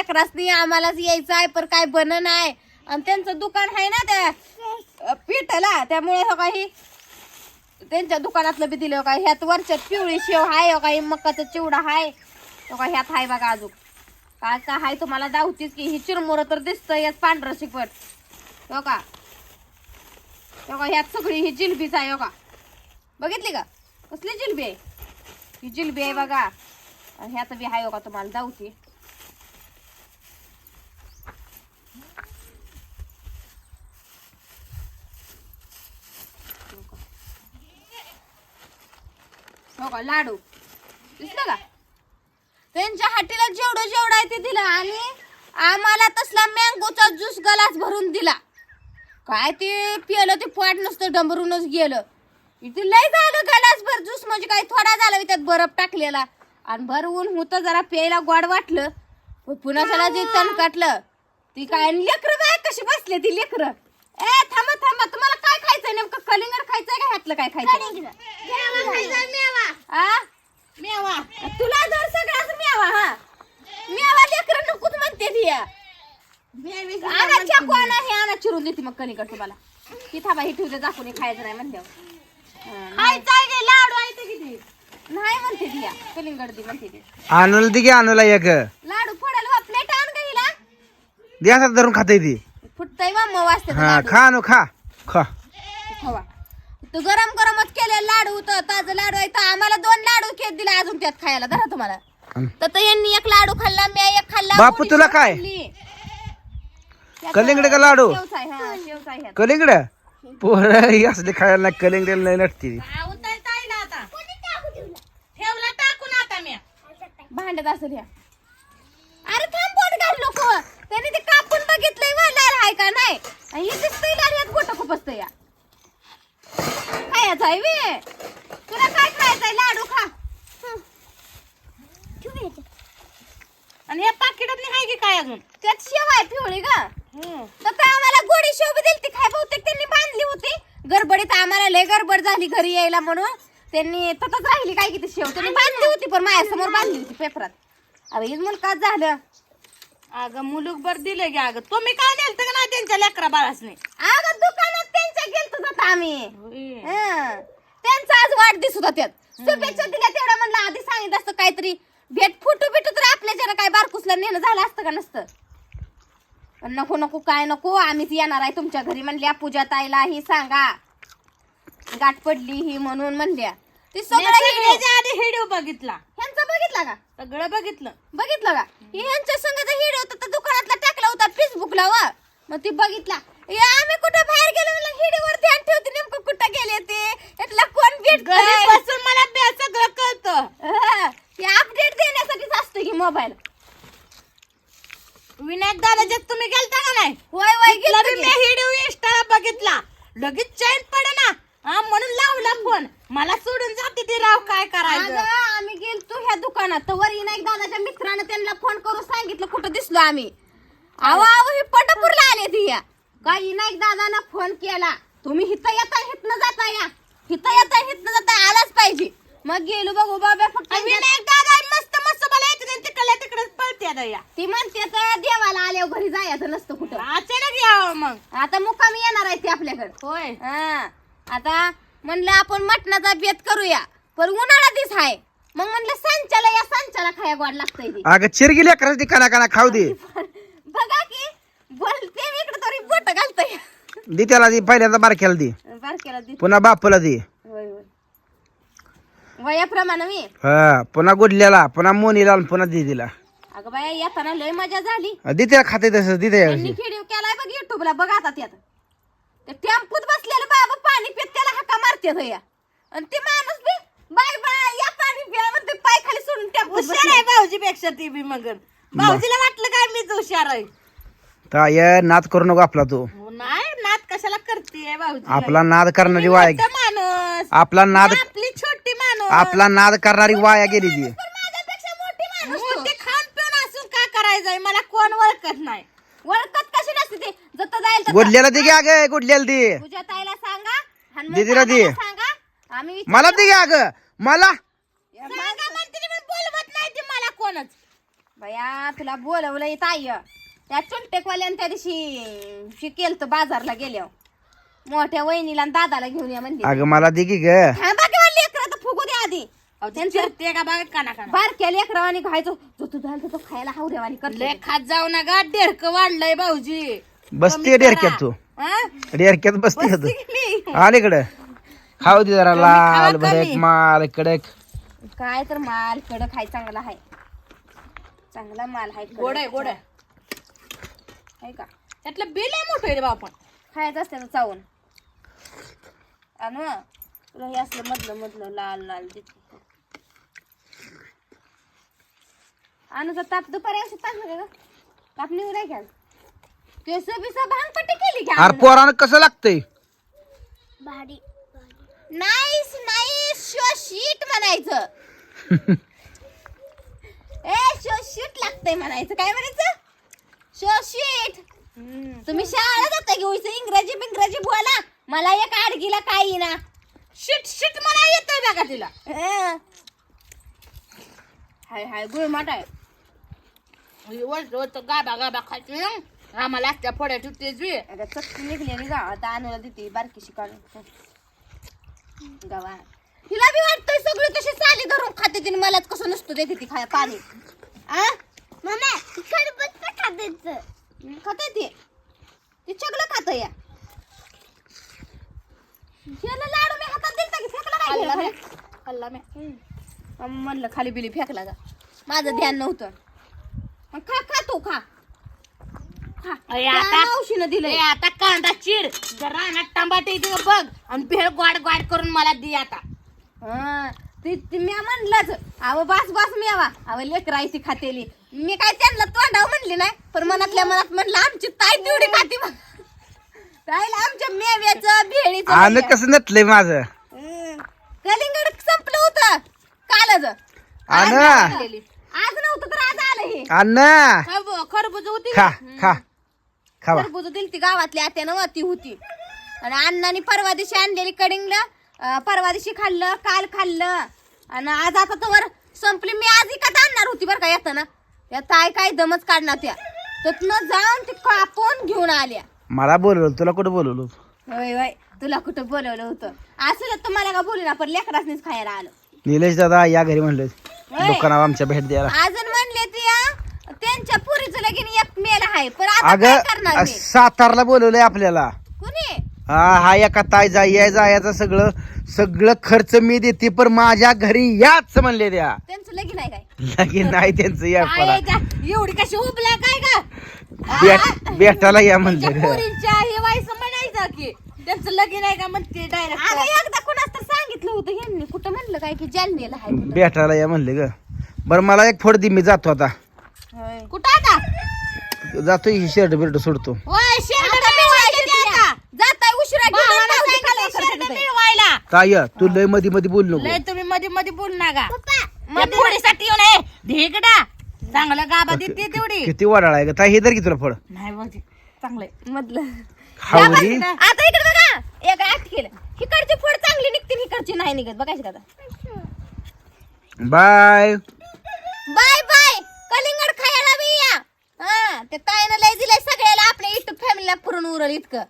लेकरासनी आम्हालाच यायचं आहे पण काय बन नाही. आणि त्यांचं दुकान आहे ना त्या पिठाला त्यामुळे हो काही त्यांच्या दुकानातलं बी दिलं हो का ह्यात वरच्यात पिवळी शेव हाय हो काही मक्काचा चिवडा हाय हो का ह्यात हाय बघा अजून. काय काय हाय तुम्हाला दावतीच की ही चिरमोर तर दिसतं यात पांढरं शिकवट. हो का? हो का ह्यात सगळी ही जिलबीच आहे हो का? बघितली का? कसली जिलबी आहे? ही जिलबी आहे बघा. आणि ह्यात बी हाय हो का तुम्हाला दावती हो का? लाडू. दिसलं का? त्यांच्या हाटीला जेवढं जेवढं आहे ते दिलं आणि आम्हाला तसला मँगोचा ज्यूस गलास भरून दिला. काय ते पिलं ते पोट नसतं डंबरूनच गेलं. इथे लय झालं गलास भर ज्यूस म्हणजे काय थोडा झाला त्यात बरफ टाकलेला. आणि भर ऊन होतं जरा प्यायला गोड वाटलं. पुन्हा त्याला जे तण काटलं. ती काय लेकरं बाय कशी बसले ती लेकरं? ए थांबत थांबा तुम्हाला काय खायचंय नेमकं कलिंगड खायचंय का ह्यातलं काय खायचं आ? मेवा. तुला जर सगळ्याच मेवा हा? मेवा लेकर नकोच म्हणते ती आणा चाकू आणा हे आणा चिरून देते मग कणिकड तुम्हाला. ती थांबा ही ठेवते दाखवून हे खायचं नाही हा, नाही. खायचा गे लाडू आहे ते किती? नाही म्हणते ती या कलिंगड दी म्हणते ती. आणूला दे की आणूला एक. लाडू फोडायला प्लेट आण का हिला. दे असं धरून खाते ती. फुटतय मग वाजते हा खा आणू खा. खा. खावा. तू गरम गरमच केले लाडू होतं ताजं लाडू आहे. तर आम्हाला दोन लाडू केक दिले अजून त्यात खायला धरा तुम्हाला. तर तर यांनी एक लाडू खाल्ला मी एक खाल्ला बापू, तुला काय? कलिंगड का लाडू? हा. कलिंगड? पोर असले खायला नाही कलिंगड नाही नटती. उतरता येईल आता. ठेवला टाकून आता मी. भांडत असेल ह्या. अरे थांब पोट घाल नको. त्याने ते कापून बघितलंय वा लाल आहे का नाही? आणि हे दिसतंय लाल ह्यात गोट खुपसतंय या. खायचं आहे वे तुला काय खायचंय? लाडू खा. आणि या पाकिटात आहे की काय अजून? त्यात शेव आहे पिवळी का तर काय आम्हाला गोडी शेव बी दिलती. काय बहुतेक त्यांनी बांधली होती. गडबडीत आम्हाला लय गडबड झाली घरी यायला म्हणून. त्यांनी तसंच राहिली काय किती शेव. त्यांनी बांधली होती पण माझ्यासमोर बांधली होती पेपरात. अरे हीच मुलकाच झालं? अगं मुलूक बर दिले गे अगं. तुम्ही काय नेलतं का नाही त्यांच्या लेकरा बाळासने? अगं दुकानात त्यांच्या गेलतो आम्ही. हं. त्यांचा आज वाढदिवस होता त्यात. शुभेच्छा दिल्या तेवढं म्हणलं आधी सांगितलं असतं काहीतरी. भेट फुटू बिटू तर आपल्या जरा काय बारकुसला नेणं झालं असतं का नसतं? पण नको नको काय नको आम्हीच येणार आहे तुमच्या घरी म्हणल्या पूजा ताईला ही सांगा. गाठ पडली ही म्हणून म्हणल्या. ती सगळं सगळ्याच्या आधी हिडिओ बघितला. ह्यांचा बघितला का? सगळं बघितलं. बघितलं का? हे ह्यांच्या संघाचा हिडिओ होता तर दुकानातला टाकला होता फेसबुकला वा. मग ती बघितला. हे आम्ही कुठं बाहेर गेलो म्हणलं हिडीवर ध्यान ठेवते नेमकं कुठं गेले ते? यातला कोण घरी भेटतंय? बसून मला बे- सगळं कळतं. हा, ते अपडेट देण्यासाठीच असतं की मोबाईल विनायक दादाच्या तुम्ही गेलता का नाही? होय. मी इंस्टाला बघितला. लगेच चैन पडे ना. हा म्हणून लावला फोन मला सोडून जाते ती राव काय करायचं? आम्ही गेलतो ह्या दुकानात. वर विनायक दादाच्या मित्रानं त्यांना फोन करून सांगितलं कुठं दिसलो आम्ही. अहो अहो ही पंढरपूरला आले ती या काय विनायक दादानं फोन केला. तुम्ही हिथं येता हिथनं जाता या. हिथं येता हिथनं जाता आलाच पाहिजे. मग गेलो बघू बाबा फक्त आणि विनायक दादा मस्त मस्त मला येते तिकडल्या तिकडेच पळते या. ती म्हणते तर देवाला आल्यावर घरी जायचं नसतं कुठं. अचानक यावं मग. आता मुक्कामी येणार आहे ती आपल्याकडे. होय. हा. आता म्हणलं आपण मटणाचा बेत करूया पण उन्हाळा दिस आहे मग म्हणलं सांच्याला या सांच्याला खाया गोड लागतंय ती अगं चिरगी लेकराची काना काना खाऊ दे बघा की बोलते मी इकडे तरी बोट घालतोय दे त्याला दे पहिल्यांदा बारक्याला दे. पुन्हा बापूला दे. होय होय. वयाप्रमाणे मी? हा पुन्हा गुडल्याला पुन्हा मोनीला आणि पुन्हा दिदीला अगं बाया येताना लय मजा झाली. दे त्याला खाते तसं दे त्याला त्यांनी व्हिडिओ केलाय बघ युट्यूबला बघा आता त्यात. ते टेम्पूत बसलेलं बाबा पाणी पित त्याला हाका मारते भैया आणि ते माणूस बी बाय बाय या पाणी प्या म्हणते पाय खाली सोडून टेम्पूत हुशार आहे भाऊजी पेक्षा ती बी मग. भाऊजीला वाटलं काय मीच हुशार आहे. ताय नाद करू नको आपला तू. हो नात कशाला करते भाऊजी? आपला नाद करणारी वाया माणूस. आपला नाद आपली छोटी माणूस. आपला नाद करणारी वाया गेली ती माझ्यापेक्षा मोठी माणूस. तू. मोठी खाऊन पिऊन असून का करायचंय? मला कोण ओळखत नाही. ओळखत कशी नसते ते? जत जाईल तसं. गुडल्याला दे की अगं गुडल्याला दे. तुझ्या ताईला सांगा. हनुमान दीदीला दे. दादाला सांगा. आम्ही विचार- मला दे की अगं. मला सांगा म्हणते ती पण बोलवत नाही ती मला कोणच. बया तुला बोलवलं येत आय त्या चुलटेकवाल्यानं त्या दिवशी शिकेल तर बाजारला गेल्यावर. मोठ्या वहिनीला आणि दादाला घेऊन या म्हणली अगं मला दे की ग. की लेकरं तर फुगू दे आधी. त्यांच्या का बघा काना काना. बारक्या लेकरावानी खायचो. जो तू झालं तो खायला हावऱ्यावानी लय करले खात जाऊ नका डेरक वाढलंय भाऊजी. बसते डेरक्यात तू. हा? डेरक्यात बसते का तू की नाही? आले इकडं. खाऊ दे जरा लाल कमी. माल कडक. काय तर माल कडक हाय चांगला हाय चांगला माल हाय कडक. गोड आहे गोड आहे. हाय का? त्यातलं बिल आहे मोठं आहे बापा खायचं असते ना चावून. आणि तुला हे असलं मधलं मधलं लाल लाल देते अनुचा ताप दुपारी असं तापलं का? ताप निघू नाही घ्या केस बिस भांगपट्टी केली का अरे पोरानं कसं लागतंय? नाईस नाईस शोशीट म्हणायचं. ए शोशीट लागतंय म्हणायचं. काय म्हणायचं? शोशीट तुम्ही शाळा जाता घेऊ इंग्रजी बिंग्रजी बोला? मला एक आडगीला काही ना. शिट शिट मला येतंय बघा तिला. अं. हाय हाय गुळमाट आहे. वरच वरच गाबा गाबा खायची आम्हाला असत्या फोड्या ठेवतेच बी. आता चक्की निघली आणि गावात आणूला देते बारकीशी काढून गावा हिला बी वाटतंय सगळी तशी चाली धरून खाते तिने. मलाच कसं नसतं देते ती खाय पाणी. आ? मम्मी खाते ती. ती चगलं खात या लाडू मी हातात दिलता की फेकला काय खाल्ला गेला मी? खाल्ला म्हणलं खाली बिली फेकला का माझं ध्यान नव्हतं. मग खा खा तू खा. खा. अरे त्या आता- मावशीनं ए, दिलंय आता कांदा चिर जरा ना टमाटे इथे बघ. आणि भेळ गोड गोड करून मला दे आता. हं, ती ती मी म्हणलंच अहो बास बास मी यावा अहो लेकराई ती खातेली. मी काय त्यांना तोंडाव म्हणली नाही पण मनातल्या मनात म्हणलं आमची ताई तेवढी खाती मग ताईला आमच्या मेव्याचं भेळीचं आलं. कसं नटलंय माझं? हं, कलिंगड संपलं होतं कालच. आज नव्हतं तर आज आलं हे. खरबू- खरबूज होती. खा खा. खावा टरबूज दिली ती गावातली आत्यानं ती होती. आणि अण्णाने परवा दिवशी आणलेली कडिंगला परवा दिवशी खाल्लं काल खाल्लं. आणि आज आता तर संपली. मी आज इकत आणणार होती बरं का येताना. त्या ताय काय दमच काढणार त्या. तिथनं जाऊन ती कापून घेऊन आल्या. मला बोलवलं तुला कुठं बोलवलं होय होय. तुला कुठं बोलवलं होतं? असं तर तुम्हाला का बोलू ना पण लेकरासनीच खायला आलं. निलेश दादा या घरी म्हणलं होय. दुकानावर आमच्या भेट द्यायला. अजून म्हणले ते त्यांच्या पुरीचं लगीन एक मेल आहे. पण आता काय करणार अगं मी? सातारला बोलवलंय आपल्याला. कुणी? हा हा एका ताय जाय याय जायचं सगळं सगळं खर्च मी देते पण माझ्या घरी याच म्हणले द्या त्यांचं लगीन आहे काय? लगीन नाही त्यांचं या काय एवढी कशी उबल्या काय का भेट भेटायला या म्हणलं. ग. पोरींच्या हे व्हायचं म्हणायचं की त्यांचं लगीन आहे का म्हणते अगं डायरेक्ट एकदा कोणाच तर सांगितलं होतं यांनी कुठं म्हणलं काय की जालनेला आहे कुठं. भेटायला या म्हणले ग. बरं मला एक फोड दे मी जातो आता. कुठं आता? जातो ही शर्ट बिर्ट सोडतो. होय शेरडं आता मिळवायचं मिळवायचं ते आता. त्या. जाताय उशिरा घेऊन भावाला मावशी सांगितलं खाली शेरडं करते ते. काय तू लयमध्ये मध्ये बोल लय नको तुम्ही मध्ये मध्ये बोल ना गा मग पोरीसाठी येऊन आहे ढेकडा चांगलं गाबा देते तेवढी. किती वडाळ आहे ग? ताई हे तर की तुला फळ. नाही बघ. चांगलंय मधलं. आता इकडे बघा. एक आठ केलं. हिकडची फळ चांगली निघते हिकडची नाही निघत. बघायची का आता? बाय. Bye bye. कलिंगड खायला बी या. हा ते ताईनं लय दिलंय सगळ्याला. आपल्या इथं फॅमिलीला पुरून उरल इतकं.